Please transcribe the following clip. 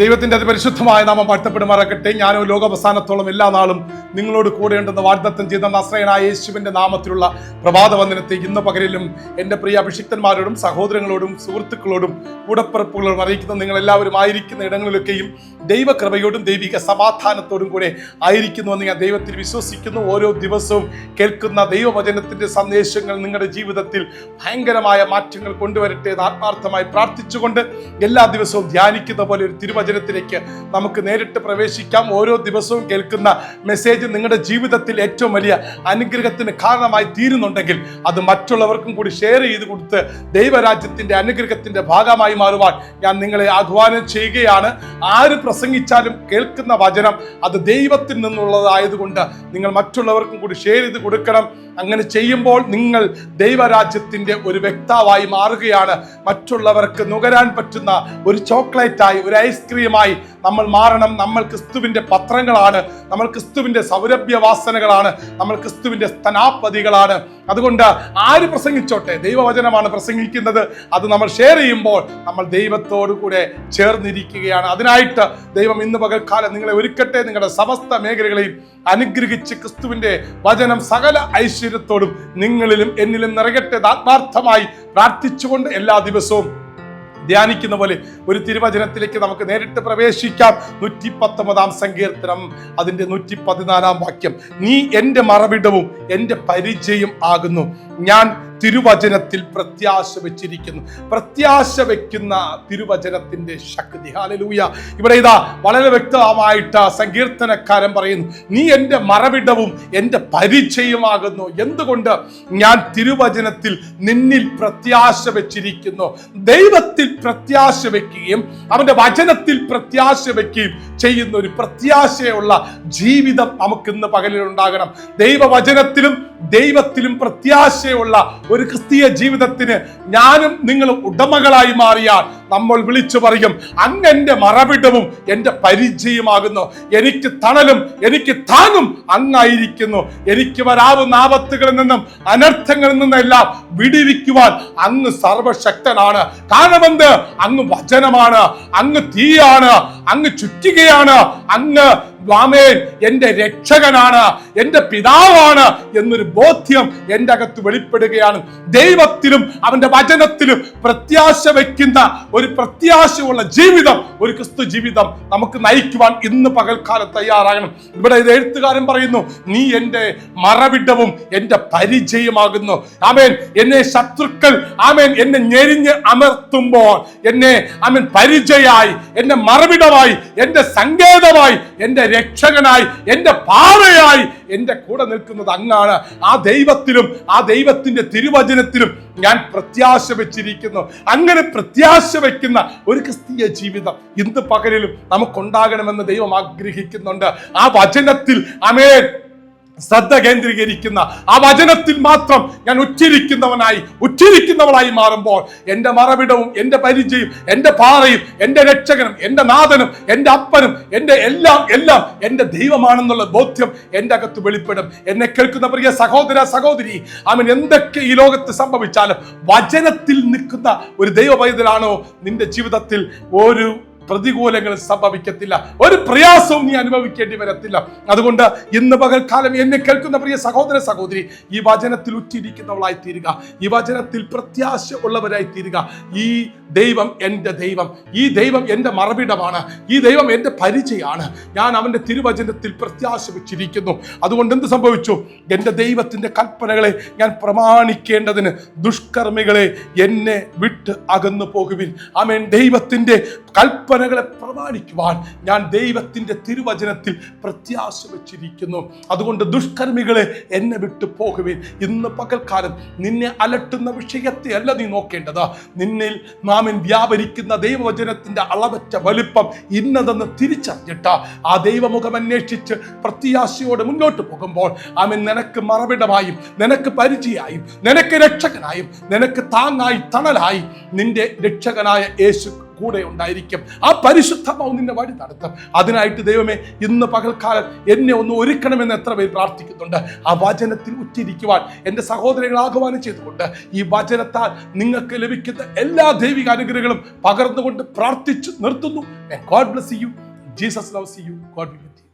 ദൈവത്തിന്റെ അതിപരിശുദ്ധമായ നാമം വാഴ്ത്തപ്പെടുമാറാകട്ടെ. ഞാനും ലോകാവസാനത്തോളം എല്ലാ നാളും നിങ്ങളോട് കൂടെയുണ്ടെന്ന് വാഗ്ദത്തം ചെയ്ത നസ്രയനായ യേശുവിന്റെ നാമത്തിലുള്ള പ്രഭാത വന്ദനത്തെ ഇന്ന് പകലിലും എന്റെ പ്രിയ അഭിഷിക്തന്മാരോടും സഹോദരങ്ങളോടും സുഹൃത്തുക്കളോടും കൂടപ്പിറപ്പുകളോടും അറിയിക്കുന്ന നിങ്ങൾ എല്ലാവരും ആയിരിക്കുന്ന ഇടങ്ങളിലൊക്കെയും ദൈവകൃപയോടും ദൈവിക സമാധാനത്തോടും കൂടെ ആയിരിക്കുന്നുവെന്ന് ഞാൻ ദൈവത്തിൽ വിശ്വസിക്കുന്നു. ഓരോ ദിവസവും കേൾക്കുന്ന ദൈവവചനത്തിന്റെ സന്ദേശങ്ങൾ നിങ്ങളുടെ ജീവിതത്തിൽ ഭയങ്കരമായ മാറ്റങ്ങൾ കൊണ്ടുവരട്ടെ എന്ന് ആത്മാർത്ഥമായി പ്രാർത്ഥിച്ചുകൊണ്ട് എല്ലാ ദിവസവും ധ്യാനിക്കുന്ന പോലെ ഒരു തിരുവചനത്തിലേക്ക് നമുക്ക് നേരിട്ട് പ്രവേശിക്കാം. ഓരോ ദിവസവും കേൾക്കുന്ന മെസ്സേജ് നിങ്ങളുടെ ജീവിതത്തിൽ ഏറ്റവും വലിയ അനുഗ്രഹത്തിന് കാരണമായി തീരുന്നുണ്ടെങ്കിൽ അത് മറ്റുള്ളവർക്കും കൂടി ഷെയർ ചെയ്ത് കൊടുത്ത് ദൈവരാജ്യത്തിന്റെ അനുഗ്രഹത്തിന്റെ ഭാഗമായി മാറുവാൻ ഞാൻ നിങ്ങളെ ആഹ്വാനം ചെയ്യുകയാണ്. ആര് പ്രസംഗിച്ചാലും കേൾക്കുന്ന വചനം അത് ദൈവത്തിൽ നിന്നുള്ളതായതുകൊണ്ട് നിങ്ങൾ മറ്റുള്ളവർക്കും കൂടി ഷെയർ ചെയ്ത് കൊടുക്കണം. അങ്ങനെ ചെയ്യുമ്പോൾ നിങ്ങൾ ദൈവരാജ്യത്തിന്റെ ഒരു വ്യക്താവായി മാറുകയാണ്. മറ്റുള്ളവർക്ക് നുകരാൻ പറ്റുന്ന ഒരു ചോക്ലേറ്റായി ഒരു ഐസ്ക്രീമായി നമ്മൾ മാറണം. നമ്മൾ ക്രിസ്തുവിന്റെ പത്രങ്ങളാണ്. നമ്മൾ ക്രിസ്തുവിന്റെ സൗരഭ്യവാസനകളാണ്. നമ്മൾ ക്രിസ്തുവിന്റെ സ്ഥാനാപതികളാണ് അതുകൊണ്ട് ആര് പ്രസംഗിച്ചോട്ടെ? ദൈവവചനമാണ് പ്രസംഗിക്കുന്നത്. അത് നമ്മൾ ഷെയർ ചെയ്യുമ്പോൾ നമ്മൾ ദൈവത്തോടു കൂടെ ചേർന്നിരിക്കുകയാണ്. അതിനായിട്ട് ദൈവം ഇന്ന് പകൽക്കാലം നിങ്ങളെ ഒരുക്കട്ടെ. നിങ്ങളുടെ സമസ്ത മേഖലകളെയും അനുഗ്രഹിച്ച് ക്രിസ്തുവിന്റെ വചനം സകല ഐശ്വര്യത്തോടും നിങ്ങളിലും എന്നിലും നിറയട്ടെ ആത്മാർത്ഥമായി പ്രാർത്ഥിച്ചുകൊണ്ട് എല്ലാ ദിവസവും ധ്യാനിക്കുന്ന പോലെ ഒരു തിരുവചനത്തിലേക്ക് നമുക്ക് നേരിട്ട് പ്രവേശിക്കാം. നൂറ്റി പത്തൊമ്പതാം സങ്കീർത്തനം അതിന്റെ നൂറ്റി പതിനാലാം വാക്യം. നീ എന്റെ മറവിടവും എന്റെ പരിചയം ആകുന്നു. ഞാൻ തിരുവചനത്തിൽ പ്രത്യാശ വെച്ചിരിക്കുന്നു. പ്രത്യാശ വെക്കുന്ന തിരുവചനത്തിന്റെ ശക്തി. ഹാലലൂയ ഇവിടെ ഇതാ വളരെ വ്യക്തമായിട്ട് സങ്കീർത്തനക്കാരൻ പറയുന്നു നീ എന്റെ മറവിടവും എന്റെ പരിചയമാകുന്നു എന്തുകൊണ്ട് ഞാൻ തിരുവചനത്തിൽ നിന്നിൽ പ്രത്യാശ വെച്ചിരിക്കുന്നു? ദൈവത്തിൽ പ്രത്യാശ വെക്കുകയും അവന്റെ വചനത്തിൽ പ്രത്യാശ വെക്കുകയും ചെയ്യുന്ന ഒരു പ്രത്യാശയുള്ള ജീവിതം നമുക്കിന്ന് പകലിലുണ്ടാകണം. ദൈവവചനത്തിലും ദൈവത്തിലും പ്രത്യാശയുള്ള ഒരു ക്രിസ്തീയ ജീവിതത്തിന് ഞാനും നിങ്ങളും ഉടമകളായി മാറിയാൽ നമ്മൾ വിളിച്ചു പറയും അങ്ങ് എന്റെ മറവിടവും എന്റെ പരിചയമാകുന്നു എനിക്ക് തണലും എനിക്ക് താങ്ങും അങ്ങായിരിക്കുന്നു. എനിക്ക് വരാവുന്ന ആപത്തുകളിൽ നിന്നും അനർത്ഥങ്ങളിൽ നിന്നെല്ലാം വിടിവിക്കുവാൻ അങ്ങ് സർവശക്തനാണ് കാരണമെന്ത്? അങ്ങ് വചനമാണ് അങ്ങ് തീയാണ് അങ്ങ് ചുറ്റികയാണ് അങ്ങ് വാമേൻ എന്റെ രക്ഷകനാണ് എന്റെ പിതാവാണ് എന്നൊരു ബോധ്യം എന്റെ അകത്ത് വെളിപ്പെടുകയാണ്. ദൈവത്തിലും അവന്റെ വചനത്തിലും പ്രത്യാശ വയ്ക്കുന്ന ഒരു പ്രത്യാശയുള്ള ജീവിതം ഒരു ക്രിസ്തു ജീവിതം നമുക്ക് നയിക്കുവാൻ ഇന്ന് പകൽക്കാലം തയ്യാറാകണം. ഇവിടെ ഇത് എഴുത്തുകാരൻ പറയുന്നു നീ എന്റെ മറവിടവും എന്റെ പരിചയമാകുന്നു. ആമേൻ. എന്നെ ശത്രുക്കൾ ആമേൻ എന്നെ ഞെരിഞ്ഞ് അമർത്തുമ്പോൾ എന്നെ ആമേൻ പരിചയായി എന്റെ മറവിടമായി എന്റെ സങ്കേതമായി എന്റെ രക്ഷകനായി എന്റെ പാറയായി എന്റെ കൂടെ നിൽക്കുന്നത് അങ്ങാണ്. ആ ദൈവത്തിലും ആ ദൈവത്തിന്റെ തിരുവചനത്തിലും ഞാൻ പ്രത്യാശ വെച്ചിരിക്കുന്നു. അങ്ങനെ പ്രത്യാശ വെക്കുന്ന ഒരു ക്രിസ്തീയ ജീവിതം ഇന്ന് പകലിലും നമുക്കുണ്ടാകണമെന്ന് ദൈവം ആഗ്രഹിക്കുന്നുണ്ട്. ആ വചനത്തിൽ അമേൻ ശ്രദ്ധ കേന്ദ്രീകരിക്കുന്ന ആ വചനത്തിൽ മാത്രം ഞാൻ ഉച്ചരിക്കുന്നവനായി ഉച്ചരിക്കുന്നവളായി മാറുമ്പോൾ എന്റെ മറവിടവും എന്റെ പരിചയം എന്റെ പാറയും എന്റെ രക്ഷകനും എന്റെ നാഥനും എന്റെ അപ്പനും എന്റെ എല്ലാം എല്ലാം എന്റെ ദൈവമാണെന്നുള്ള ബോധ്യം എന്റെ അകത്ത് വെളിപ്പെടും. എന്നെ കേൾക്കുന്ന പ്രിയ സഹോദര സഹോദരി അവൻ എന്തൊക്കെ ഈ ലോകത്ത് സംഭവിച്ചാലും വചനത്തിൽ നിൽക്കുന്ന ഒരു ദൈവ പൈതലാണോ നിന്റെ ജീവിതത്തിൽ? ഒരു പ്രതികൂലങ്ങൾ സംഭവിക്കത്തില്ല. ഒരു പ്രയാസവും നീ അനുഭവിക്കേണ്ടി വരത്തില്ല. അതുകൊണ്ട് ഇന്ന് പകൽക്കാലം എന്നെ കേൾക്കുന്ന പ്രിയ സഹോദര സഹോദരി ഈ വചനത്തിൽ ഉറ്റിരിക്കുന്നവളായി തീരുക ഈ വചനത്തിൽ പ്രത്യാശ ഉള്ളവരായി തീരുക ഈ ദൈവം എന്റെ ദൈവം. ഈ ദൈവം എന്റെ മറവിടമാണ്. ഈ ദൈവം എന്റെ പരിചയമാണ് ഞാൻ അവന്റെ തിരുവചനത്തിൽ പ്രത്യാശ വെച്ചിരിക്കുന്നു. അതുകൊണ്ട് എന്ത് സംഭവിച്ചു? എന്റെ ദൈവത്തിന്റെ കൽപ്പനകളെ ഞാൻ പ്രമാണിക്കേണ്ടതിന് ദുഷ്കർമ്മികളെ എന്നെ വിട്ട് അകന്നു പോകുവിൻ. ആമേൻ. ദൈവത്തിന്റെ കൽപ്പനകളെ പ്രമാണിക്കുവാൻ ഞാൻ ദൈവത്തിന്റെ തിരുവചനത്തിൽ പ്രത്യാശ വച്ചിരിക്കുന്നു. അതുകൊണ്ട് ദുഷ്കർമ്മികളെ എന്നെ വിട്ടു പോകുവിൻ. ഇന്ന് പകൽക്കാലം നിന്നെ അലട്ടുന്ന വിഷയത്തെ അല്ല നീ നോക്കേണ്ടത്. നിന്നിൽ നാമിൻ വ്യാപരിക്കുന്ന ദൈവവചനത്തിന്റെ അളവറ്റ വലിപ്പം ഇന്നതെന്ന് തിരിച്ചറിഞ്ഞിട്ട് ആ ദൈവമുഖം അന്വേഷിച്ച് പ്രത്യാശയോടെ മുന്നോട്ട് പോകുമ്പോൾ ആമൻ നിനക്ക് മറവിടമായും നിനക്ക് പരിചയമായും നിനക്ക് രക്ഷകനായും നിനക്ക് താങ്ങായി തണലായി നിന്റെ രക്ഷകനായ യേശു കൂടെ ഉണ്ടായിരിക്കും. ആ പരിശുദ്ധമാവ് നിന്റെ വഴി നടത്തും. അതിനായിട്ട് ദൈവമേ ഇന്ന് പകൽക്കാലം എന്നെ ഒന്ന് ഒരുക്കണമെന്ന് എത്ര പേര് പ്രാർത്ഥിക്കുന്നുണ്ട്. ആ വചനത്തിൽ ഉറ്റിരിക്കുവാൻ എന്റെ സഹോദരങ്ങൾ ആഹ്വാനം ചെയ്തുകൊണ്ട് ഈ വചനത്താൽ നിങ്ങൾക്ക് ലഭിക്കുന്ന എല്ലാ ദൈവിക അനുഗ്രഹങ്ങളും പകർന്നുകൊണ്ട് പ്രാർത്ഥിച്ചു നിർത്തുന്നു. God bless you Jesus loves you God be with